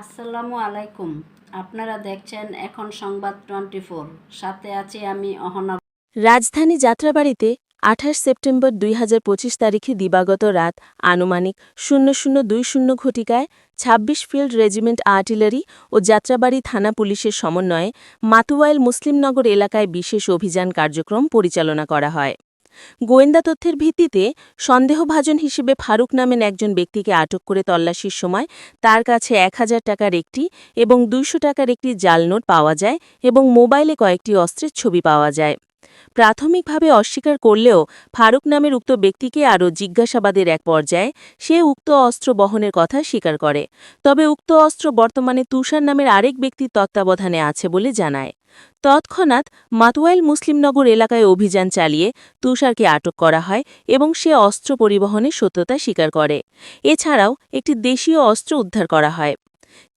আসসালামু আলাইকুম। আপনারা দেখছেন এখন সংবাদ টোয়েন্টি সাথে আছি আমি অহনা। রাজধানী যাত্রাবাড়িতে আঠাশ সেপ্টেম্বর দুই হাজার পঁচিশ তারিখে দিবাগত রাত আনুমানিক শূন্য শূন্য দুই শূন্য ঘটিকায় ছাব্বিশ ফিল্ড রেজিমেন্ট আর্টিলারি ও যাত্রাবাড়ি থানা পুলিশের সমন্বয়ে মাতুয়াইল মুসলিমনগর এলাকায় বিশেষ অভিযান কার্যক্রম পরিচালনা করা হয়। গোয়েন্দা তথ্যের ভিত্তিতে সন্দেহভাজন হিসেবে ফারুক নামেন একজন ব্যক্তিকে আটক করে তল্লাশির সময় তার কাছে এক হাজার টাকার একটি এবং দুইশো টাকার একটি জাল নোট পাওয়া যায় এবং মোবাইলে কয়েকটি অস্ত্রের ছবি পাওয়া যায়। প্রাথমিকভাবে অস্বীকার করলেও ফারুক নামের উক্ত ব্যক্তিকে আরও জিজ্ঞাসাবাদের এক পর্যায়ে সে উক্ত অস্ত্র বহনের কথা স্বীকার করে। তবে উক্ত অস্ত্র বর্তমানে তুষার নামের আরেক ব্যক্তির তত্ত্বাবধানে আছে বলে জানায়। তৎক্ষণাৎ মাতোয়াইল মুসলিমনগর এলাকায় অভিযান চালিয়ে তুষারকে আটক করা হয় এবং সে অস্ত্র পরিবহনের সত্যতা স্বীকার করে। এছাড়াও একটি দেশীয় অস্ত্র উদ্ধার করা হয়।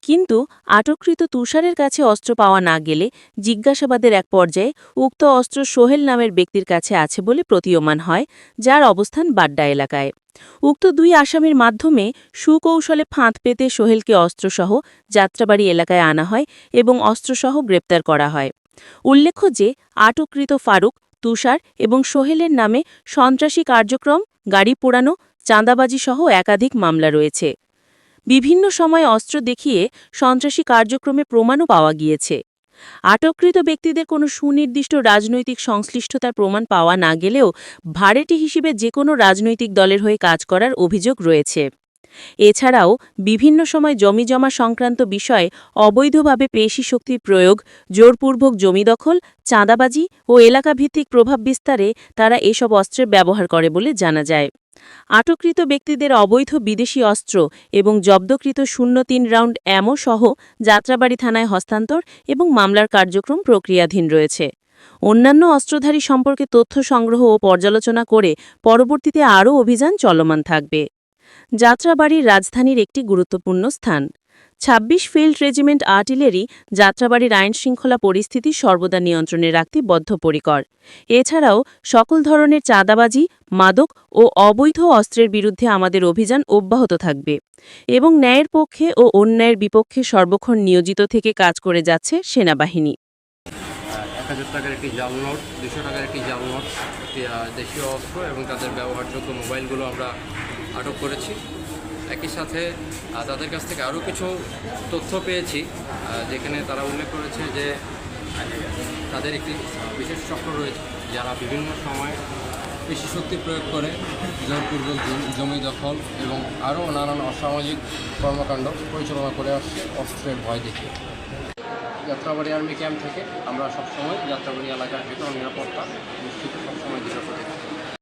কিন্তু আটককৃত তুষারের কাছে অস্ত্র পাওয়া না গেলে জিজ্ঞাসাবাদের এক পর্যায়ে উক্ত অস্ত্র সোহেল নামের ব্যক্তির কাছে আছে বলে প্রতীয়মান হয়, যার অবস্থান বাড্ডা এলাকায়। উক্ত দুই আসামির মাধ্যমে সুকৌশলে ফাঁদ পেতে সোহেলকে অস্ত্রসহ যাত্রাবাড়ি এলাকায় আনা হয় এবং অস্ত্রসহ গ্রেপ্তার করা হয়। উল্লেখ্য যে, আটককৃত ফারুক, তুষার এবং সোহেলের নামে সন্ত্রাসী কার্যক্রম, গাড়ি পোড়ানো, চাঁদাবাজিসহ একাধিক মামলা রয়েছে। বিভিন্ন সময় অস্ত্র দেখিয়ে সন্ত্রাসী কার্যক্রমে প্রমাণও পাওয়া গিয়েছে। আটককৃত ব্যক্তিদের কোনো সুনির্দিষ্ট রাজনৈতিক সংশ্লিষ্টতার প্রমাণ পাওয়া না গেলেও ভাড়েটি হিসেবে যে কোনো রাজনৈতিক দলের হয়ে কাজ করার অভিযোগ রয়েছে। এছাড়াও বিভিন্ন সময় জমি জমা সংক্রান্ত বিষয়ে অবৈধভাবে পেশি শক্তির প্রয়োগ, জোরপূর্বক জমি দখল, চাঁদাবাজি ও এলাকাভিত্তিক প্রভাব বিস্তারে তারা এসব অস্ত্রের ব্যবহার করে বলে জানা যায়। আটককৃত ব্যক্তিদের অবৈধ বিদেশি অস্ত্র এবং জব্দকৃত শূন্য তিন রাউন্ড অ্যামো সহ যাত্রাবাড়ি থানায় হস্তান্তর এবং মামলার কার্যক্রম প্রক্রিয়াধীন রয়েছে। অন্যান্য অস্ত্রধারী সম্পর্কে তথ্য সংগ্রহ ও পর্যালোচনা করে পরবর্তীতে আরও অভিযান চলমান থাকবে। যাত্রাবাড়ির রাজধানীর একটি গুরুত্বপূর্ণ স্থান। ২৬ ফিল্ড রেজিমেন্ট আর্টিলারি যাত্রাবাড়ির আইনশৃঙ্খলা পরিস্থিতি সর্বদা নিয়ন্ত্রণে রাখতে বদ্ধপরিকর। এছাড়াও, সকল ধরনের চাঁদাবাজি, মাদক ও অবৈধ অস্ত্রের বিরুদ্ধে আমাদের অভিযান অব্যাহত থাকবে এবং ন্যায়ের পক্ষে ও অন্যায়ের বিপক্ষে সর্বক্ষণ নিয়োজিত থেকে কাজ করে যাচ্ছে সেনাবাহিনী। দেশীয় অস্ত্র এবং তাদের ব্যবহারযোগ্য মোবাইলগুলো আমরা আটক করেছি। একই সাথে তাদের কাছ থেকে আরও কিছু তথ্য পেয়েছি। যেখানে তারা উল্লেখ করেছে যে, তাদের একটি বিশেষ চক্র রয়েছে, যারা বিভিন্ন সময় পেশি শক্তি প্রয়োগ করে জোরপূর্বক জমি- দখল এবং আরও নানান অসামাজিক কর্মকাণ্ড পরিচালনা করে আসছে অস্ত্রের ভয় দেখে যাত্রাবাড়ি আর্মি ক্যাম্প থেকে আমরা সবসময় যাত্রাবাড়ি এলাকার ভিতর নিরাপত্তা নিশ্চিত সবসময় দিতে পারি